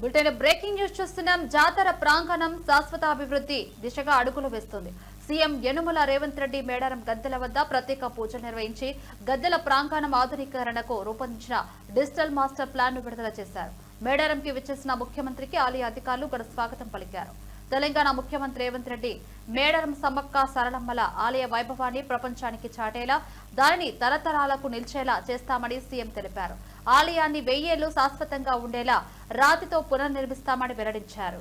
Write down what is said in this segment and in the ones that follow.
Bulletin breaking news చూస్తున్నాం. జాతర ప్రాంగణం శాశ్వత అభివృద్ధి దిశగా అడుగులు వేస్తుంది. సీఎం యనుమల రేవంత్ రెడ్డి మేడారం గద్దెల వద్ద ప్రత్యేక పూజ నిర్వహించి గద్దెల ప్రాంగణం ఆధునీకరణకు రూపొందించిన డిజిటల్ మాస్టర్ ప్లాన్ను విడుదల చేశారు. మేడారంకి విచ్చేసిన ముఖ్యమంత్రికి ఆలయ అధికారులు గడ స్వాగతం పలికారు. తెలంగాణ ముఖ్యమంత్రి రేవంత్ రెడ్డి మేడారం సమ్మక్క సరళమ్మల ఆలయ వైభవాన్ని ప్రపంచానికి చాటేలా దానిని తరతరాలకు నిలిచేలా చేస్తామని సీఎం తెలిపారు. ఆలయాన్ని వెయ్యేళ్ళు శాశ్వతంగా ఉండేలా రాతితో పునర్నిర్మిస్తామని వెల్లడించారు.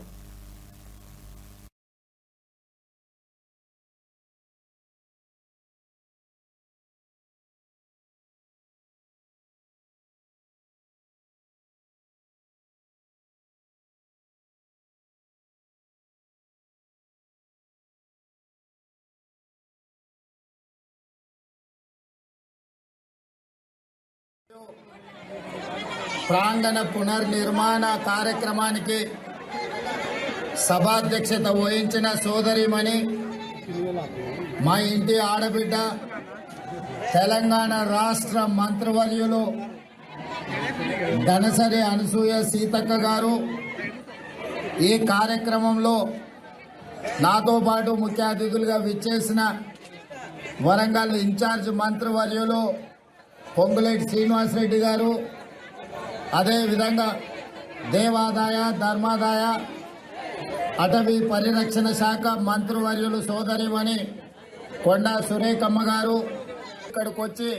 ప్రాంగణ పునర్నిర్మాణ కార్యక్రమానికి సభాధ్యక్షత వహించిన సోదరిమణి మా ఇంటి ఆడబిడ్డ తెలంగాణ రాష్ట్ర మంత్రివర్యులు ధనసరి అనసూయ సీతక్క గారు ఈ కార్యక్రమంలో నాతో పాటు ముఖ్య అతిథులుగా విచ్చేసిన వరంగల్ ఇన్ఛార్జ్ మంత్రివర్యులు పొంగులేటి శ్రీనివాసరెడ్డి గారు అదేవిధంగా దేవాదాయ ధర్మాదాయ అటవీ పరిరక్షణ శాఖ మంత్రివర్యులు సోదరిమణి కొండా సురేఖమ్మ గారు ఇక్కడికి వచ్చి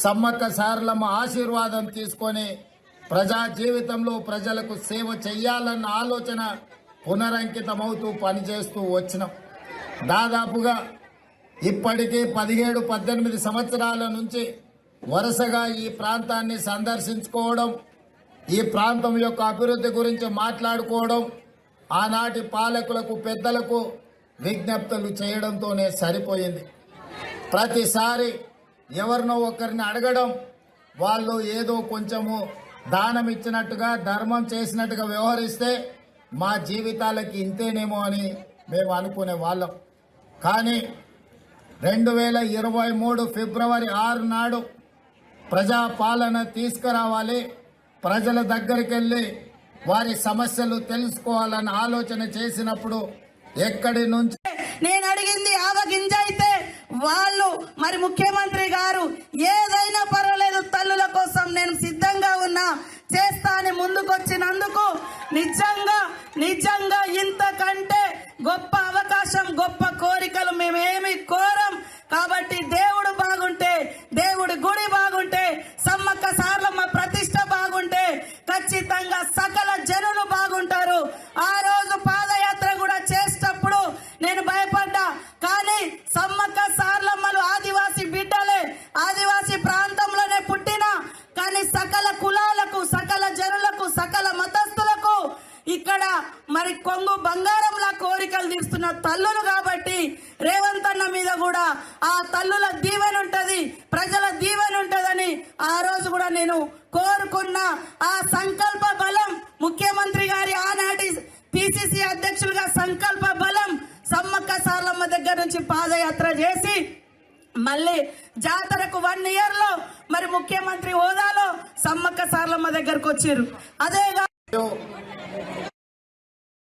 సమ్మక్క సారలమ్మ ఆశీర్వాదం తీసుకొని ప్రజా జీవితంలో ప్రజలకు సేవ చెయ్యాలన్న ఆలోచన పునరంకితమవుతూ పనిచేస్తూ వచ్చినాం. దాదాపుగా ఇప్పటికీ పదిహేడు పద్దెనిమిది సంవత్సరాల నుంచి వరుసగా ఈ ప్రాంతాన్ని సందర్శించుకోవడం ఈ ప్రాంతం యొక్క అభివృద్ధి గురించి మాట్లాడుకోవడం ఆనాటి పాలకులకు పెద్దలకు విజ్ఞప్తులు చేయడంతోనే సరిపోయింది. ప్రతిసారి ఎవరినో ఒకరిని అడగడం వాళ్ళు ఏదో కొంచెము దానం ఇచ్చినట్టుగా ధర్మం చేసినట్టుగా వ్యవహరిస్తే మా జీవితాలకి ఇంతేనేమో అని మేము అనుకునే వాళ్ళం. కానీ రెండు వేల ఇరవై మూడు ఫిబ్రవరి ఆరు నాడు ప్రజాపాలన తీసుకురావాలి. ప్రజల దగ్గరికి వెళ్ళి వారి సమస్యలు తెలుసుకోవాలని ఆలోచన చేసినప్పుడు ఎక్కడి నుంచి నేను అడిగింది ఆవగింజ అయితే వాళ్ళు మరి ముఖ్యమంత్రి గారు ఏదైనా పర్వాలేదు తల్లుల కోసం నేను సిద్ధంగా ఉన్నా చేస్తా అని ముందుకొచ్చినందుకు నిజంగా నిజంగా ఇంతకంటే గొప్ప అవకాశం గొప్ప కోరికలు మేమేం వారి కొంగు బంగారంలా కోరికలు తీరుస్తున్న తల్లులు కాబట్టి రేవంత్ అన్న మీద కూడా ఆ తల్లుల దీవెన ఉంటుంది ప్రజల దీవెన ఉంటుందని ఆ రోజు కూడా నేను కోరుకున్న ఆ సంకల్ప బలం ముఖ్యమంత్రి గారి ఆనాటి పిసిసి అధ్యక్షులుగా సంకల్ప బలం సమ్మక్క సార్లమ్మ దగ్గర నుంచి పాదయాత్ర చేసి మళ్ళీ జాతరకు వన్ ఇయర్లో మరి ముఖ్యమంత్రి హోదాలో సమ్మక్క సార్లమ్మ దగ్గరకు వచ్చారు. అదేగా